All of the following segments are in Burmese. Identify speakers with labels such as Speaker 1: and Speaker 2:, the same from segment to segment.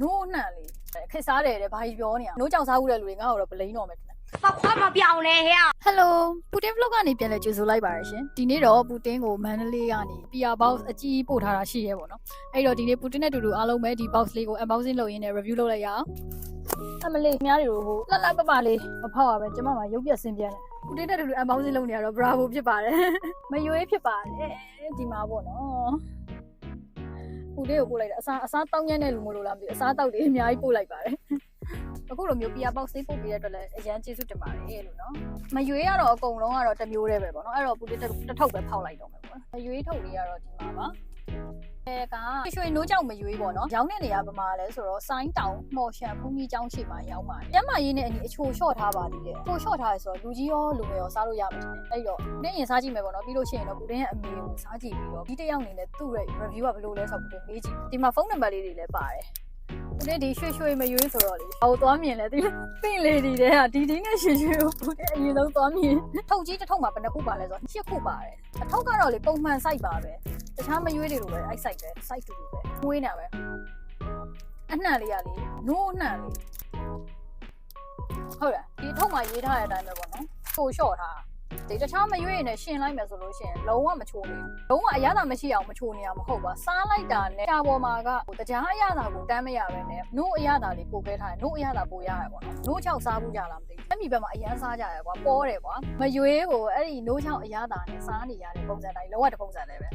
Speaker 1: နိုးနှံလေးခက်စားတယ်တဲ့ဘာကြီးပြောနေရနိုးကြောက်စားဦးတဲ့လူတွေငါ့ကိုတော့ဗလိန်တော့မယ်ထင်တယ်
Speaker 2: ဘာခွာမပြောင်းလဲဟဲ့
Speaker 1: ဟယ်လိုပူတင် vlog ကနေပြန်လဲကြိုဆိုလိုက်ပါရရှင်ဒီနေ့တော့ပူတင်ကိုမန္တလေးကနေ PR box အကြီးပို့ထားတာရှိရဲပေါ့နော်အဲ့တော့ဒီနေ့ပူတင်နဲ့အတူတူအားလုံးပဲဒီ box လေးကို unboxing လုပ်ရင်းနဲ့ review လုပ်လိုက်ရအောင်အမလေးများတွေကိုဟိုလှလှပပလေးမဖောက်ရပဲကျမမှာရုပ်ပြဆင်းပြန်တယ်ပူတင်နဲ့အတူတူ unboxing လုပ်နေရတော့ bravo ဖြစ်ပါတယ်မယွေးဖြစ်ပါတယ်ဒီမှာပေါ့နော် ပူတင်ကိုပို့လိုက်တာအစားအစားတောင်းညံ့တဲ့လူမလို့လားမသိဘူးအစားတောက်တွေအများကြီးပို့လိုက်ပါတယ်အခုလိုမျိုး PR box လေးပို့ပြီးတဲ့အတွက်လည်းအရန်ကျေးဇူးတင်ပါတယ်လို့နော်မရွေးကတော့အကုန်လုံးကတော့တစ်မျိုးတည်းပဲပေါ့နော်အဲ့တော့ပူတစ်တစ်ထုပ်ပဲဖောက်လိုက်တော့မယ်ပေါ့နော်မရွေးထုပ်လေးကတော့ဒီမှာပါ အဲကရွှေနိုးကြောင်မရွေးပေါ့နော်ရောင်းတဲ့နေရာပမာလဲဆိုတော့ဆိုင်းတောင်မော်ရှန်ဖူးမီကျောင်းရှိမှာရောင်းပါတယ်ကျမရေးနဲ့အညီအချိုလျှော့ထားပါသေးတယ်အချိုလျှော့ထားရဆိုတော့လူကြီးရောလူငယ်ရောစားလို့ရမှာတယ်အဲ့တော့နေ့ရင်စားကြည့်မယ်ပေါ့နော်ပြီးလို့ရှိရင်တော့ပူတင်ရဲ့အမေကိုစားကြည့်ပြီးတော့ဒီတစ်ယောက်အနေနဲ့သူ့ရဲ့ review ကဘယ်လိုလဲဆိုတော့ပူတင်မေးကြည့်ဒီမှာဖုန်းနံပါတ်လေးတွေလည်းပါတယ် ပူတင်ဒီရွှေရွှေမရွေးဆိုတော့လေဟိုသွားမြင်လဲဒီပင့်လေဒီတဲ့ဟာဒီဒီနဲ့ရွှေရွှေကိုပူတင်အရင်ဆုံးသွားမြင်ထုတ်ကြီးတစ်ထုပ်မှာဘယ်နှခုပါလဲဆိုတော့၈ခုပါတယ်အထုပ်ကတော့လေပုံမှန် site ပါပဲတခြားမရွေးတွေလိုပဲအဲ့ site ပဲ site တူတူပဲငွေးနေပဲအနှံ့လေးရလေနိုးအနှံ့လေးဟုတ်လားဒီထုပ်မှာရေးထားတဲ့အတိုင်းပဲပေါ့နော်ချိုလျှော့ထား ဒီတခြားမရွေးရင်လည်းရှင်လိုက်မယ်ဆိုလို့ရှိရင်လုံးဝမချိုးဘူးလုံးဝအရသာမရှိအောင်မချိုးနေရမှာမဟုတ်ပါစားလိုက်တာနဲ့ရှားပေါ်မှာကဟိုတရားအရသာကိုတမ်းမရပဲနဲ့နို့အရသာလေးပို့ခဲ့ထားတယ်နို့အရသာပို့ရတယ်ပေါ့နော်နို့ချောက်စားဘူးကြလားမသိဘူးအမိဘက်မှာအရန်စားကြရကွာပေါ်တယ်ကွာမရွေးကိုအဲ့ဒီနို့ချောက်အရသာနဲ့စားနေရတဲ့ပုံစံတိုင်းလောကတစ်ပုံစံလေးပဲ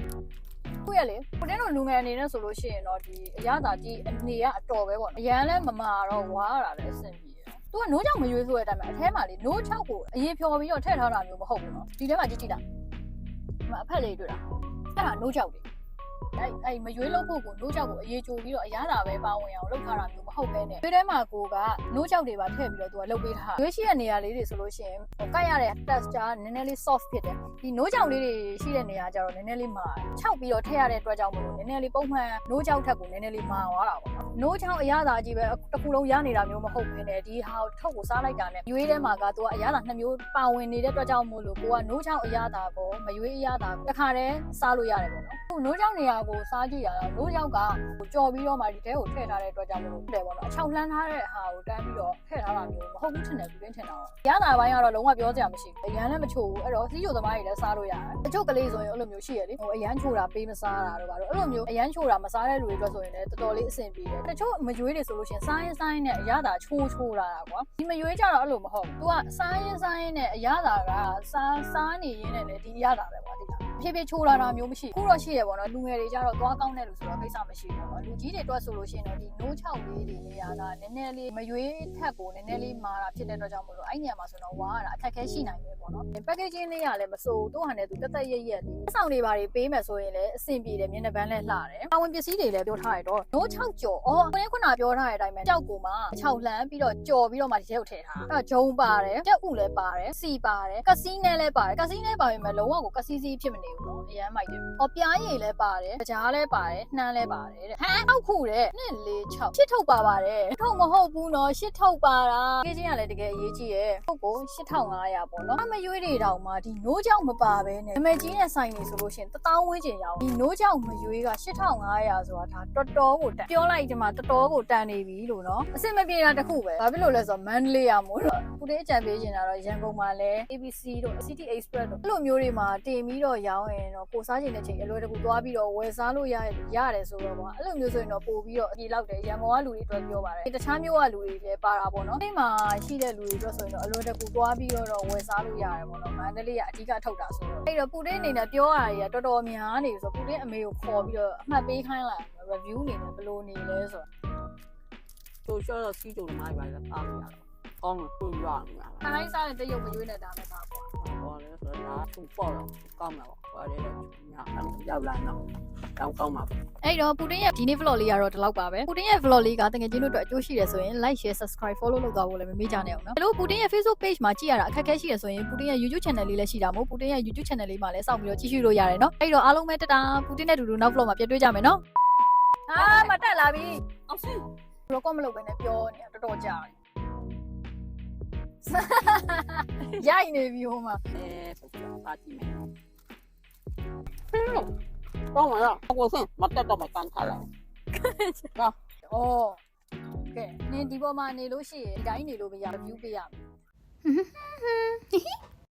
Speaker 1: ခုရလေကိုတင်းတို့လူငယ်အနေနဲ့ဆိုလို့ရှိရင်တော့ဒီအရသာကြီးအနေကအတော်ပဲပေါ့နော်အရန်လဲမမာတော့ဝါရတာလည်းအဆင်ပြေတယ် သူကနိုးချောက်မရွေးဆိုတဲ့အတိုင်းမှာအထဲမှာလေနိုးချောက်ကိုအရင်ဖြော်ပြီးတော့ထည့်ထားတာမျိုးမဟုတ်ဘူးနော်ဒီထဲမှာကြည့်ကြည့်လားဒီမှာအဖက်လေးတွေ့လားအဲ့ဒါနိုးချောက်တွေ အဲ့အဲ့မရွေးလို့ဖို့ကိုနိုးချောက်ကိုအရေးကြိုပြီးတော့အရသာပဲပါဝင်အောင်လုပ်ထားတာမျိုးမဟုတ်ပဲနဲ့ဒီထဲမှာကိုကနိုးချောက်တွေပါထည့်ပြီးတော့သူကလုပ်ပေးထားရွေးရှိတဲ့နေရာလေးတွေဆိုလို့ရှိရင်ဟိုကတ်ရတဲ့ texture နည်းနည်းလေး soft ဖြစ်တယ်ဒီနိုးချောက်လေးတွေရှိတဲ့နေရာကျတော့နည်းနည်းလေးမာခြောက်ပြီးတော့ထည့်ရတဲ့အတွက်ကြောင့်မလို့နည်းနည်းလေးပုံမှန်နိုးချောက်ထက်ကိုနည်းနည်းလေးမာသွားတာပေါ့နော်နိုးချောက်အရသာကြီးပဲတစ်ခုလုံးရနေတာမျိုးမဟုတ်ဘဲနဲ့ဒီဟာကိုထုတ်ကိုစားလိုက်တာနဲ့ရွေးထဲမှာကသူကအရသာနှစ်မျိုးပါဝင်နေတဲ့အတွက်ကြောင့်မို့လို့ကိုကနိုးချောက်အရသာကိုမရွေးအရသာကိုတစ်ခါတည်းစားလို့ရတယ်ပေါ့နော်ခုနိုးချောက်နေရာကိုစားကြည့်ရတာနိုးချောက်ကဟိုကြော်ပြီးတော့မှဒီတဲကိုထည့်ထားတဲ့အတွက်ကြောင့်မလို့တယ်ပေါ့နော်အချောင်လှမ်းထားတဲ့ဟာကိုတန်းပြီးတော့ထည့်ထားတာမျိုးမဟုတ်ဘူးထင်တယ်သူရင်းထင်တာတော့ရသာပိုင်းကတော့လုံးဝပြောစရာမရှိဘူးအရန်လည်းမချို့ဘူးအဲ့တော့စီးချိုသမားတွေလည်းစားလို့ရတယ်အချို့ကလေးဆိုရင်အဲ့လိုမျိုးရှိရလေဟိုအရန်ချို့တာပေးမစားတာတော့ပါတော့အဲ့လိုမျိုးအရန်ချို့တာမစားတဲ့လူတွေအတွက်ဆိုရင်လည်းတော်တော်လေးအဆင်ပြေတယ်တချို့မရွေးတွေဆိုလို့ရှိရင်စားရင်စားရင်နဲ့အရသာချိုးချိုးလာတာကွာဒီမရွေးကြတော့အဲ့လိုမဟုတ်ဘူး तू ကစားရင်စားရင်နဲ့အရသာကစားစားနေရင်းနဲ့လည်းဒီအရသာပဲကွာဒီလား ဖြည်းဖြည်းချိုးလာတာမျိုးမရှိဘူးခုတော့ရှိရပေါ့နော်လူငယ်တွေကြတော့သွားကောင်းတဲ့လူဆိုတော့ကိစ္စမရှိဘူးပေါ့နော်လူကြီးတွေအတွက်ဆိုလို့ရှိရင်တော့ဒီနိုးချောက်လေးတွေနေရာကနည်းနည်းလေးမရွေးထက်ကိုနည်းနည်းလေးမာတာဖြစ်တဲ့အတွက်ကြောင့်မလို့အဲ့နေရာမှာဆိုတော့ဝါရတာအခက်အခဲရှိနိုင်တယ်ပေါ့နော် packaging လေးကလည်းမစိုးသူ့ဟာနဲ့သူတက်တက်ရက်ရက်လေးအဆောင်တွေပါတွေပေးမယ်ဆိုရင်လည်းအဆင်ပြေတယ်မျက်နှာပန်းလည်းလှတယ်ပါဝင်ပစ္စည်းတွေလည်းပြောထားရတော့နိုးချောက်ကြော်အော်ခုနကခုနပြောထားတဲ့အတိုင်းပဲကြောက်ကိုမှ6လှမ်းပြီးတော့ကြော်ပြီးတော့မှဒီထဲကိုထည့်ထားအဲ့တော့ဂျုံပါတယ်ကြက်ဥလည်းပါတယ်စီပါတယ်ကစီးနဲ့လည်းပါတယ်ကစီးနဲ့ပါရင်မလုံးဝကိုကစီးစီးဖြစ်မနေဘူးနော်အရမ်းမိုက်တယ်အော်ပြားရည်လည်းပါတယ်ကြားလည်းပါတယ်နှမ်းလည်းပါတယ်တဲ့ဟမ်ထောက်ခုတဲ့2 4 6 8ထုတ်ပါပါတယ်ထုတ်မဟုတ်ဘူးနော်8ထုတ်ပါတာကြေးချင်းကလည်းတကယ်အရေးကြီးရဲ့ဟုတ်ကို8500ပေါ့နော်အမရွေးတွေတောင်မှဒီနိုးကြောင်မပါဘဲနဲ့နမဲကြီးနဲ့ဆိုင်နေဆိုလို့ရှိရင်1000ဝန်းကျင်ရအောင်ဒီနိုးကြောင်မရွေးက8500ဆိုတာဒါတော်တော်ကိုတန်ပြောလိုက်ဒီမှာတော်တော်ကိုတန်နေပြီလို့နော်အစ်စ်မပြေတာတခုပဲဘာဖြစ်လို့လဲဆိုတော့မန္တလေးရမို့လို့ခုတည်းအကြံပေးနေတာတော့ရန်ကုန်မှာလဲ ABC တို့ City Express တို့အဲ့လိုမျိုးတွေမှာတင်ပြီးတော့ရောင်းရင်တော့ကိုစားချင်တဲ့ချိန်အလွယ်တကူသွားပြီးတော့ဝယ်စားလို့ရရတယ်ဆိုတော့ပေါ့အဲ့လိုမျိုးဆိုရင်တော့ပို့ပြီးတော့အပြေလောက်တယ်ရန်ကုန်ကလူတွေအတွက်ပြောပါတယ်တခြားမျိုးကလူတွေလည်းပါတာပေါ့နော်ဒီမှာရှိတဲ့လူတွေအတွက်ဆိုရင်တော့အလွယ်တကူသွားပြီးတော့ဝယ်စားလို့ရတယ်ပေါ့နော်မန္တလေးကအဓိကထုတ်တာဆိုတော့အဲ့တော့ပူတင်းအနေနဲ့ပြောရတာကြီးကတော်တော်များနေပြီဆိုတော့ပူတင်းအမေကိုခေါ်ပြီးတော့အမှတ်ပေးခိုင်းလိုက် review အနေနဲ့ဘယ်လိုနေလဲဆိုတော့
Speaker 3: ဆိုရှယ်တော့စီးကြုံမိုင်းပါလေပါလို့ရတော့ကောင်းလို့ပြရမှာ
Speaker 1: ခိုင်းစားတဲ့တရုပ်မရွေးနေတာလည်းပါပေါ့
Speaker 3: ဟောလေ ဆိုတော့သူပေါ့တော့ကောင်းမှာပေါ့ဟောလေတော့ညာရောက်လာတော့တောင်းကောင်းမှာ
Speaker 1: အဲ့တော့ပူတင်ရဲ့ဒီနေ့ vlog လေးကတော့ဒီလောက်ပါပဲပူတင်ရဲ့ vlog လေးကတကယ်ချင်းတို့အတွက်အကျိုးရှိတယ်ဆိုရင် like share subscribe follow လုပ်သွားဖို့လည်းမမေ့ကြနဲ့အောင်နော်ဒါလို့ပူတင်ရဲ့ Facebook page မှာကြည့်ရတာအခက်အခဲရှိရဆိုရင်ပူတင်ရဲ့ YouTube channel လေးလည်းရှိတာမို့ပူတင်ရဲ့ YouTube channel လေးမှာလည်းစောင့်ပြီးတော့ကြည့်ရှုလို့ရတယ်နော်အဲ့တော့အားလုံးပဲတတာပူတင်နဲ့အတူတူနောက် vlog မှာပြန်တွေ့ကြမယ်နော်အာမတက်လာပြီ
Speaker 3: အောင်စီ
Speaker 1: ဘလော့ကမလုပ်ဘဲနဲ့ပြောနေတာတော်တော်ကြာတယ် ရိုက်နေပြီဟိုမှာ
Speaker 3: အဲဆိုတော့ပါကြည့်မယ်ကောင်းမှာတော့ကိုစင်မတက်တော့မကန်ထားလား
Speaker 1: ဩကဲနင်ဒီပေါ်မှာနေလို့ရှိရင်ဒီတိုင်းနေလို့မရ review ပေးရမယ်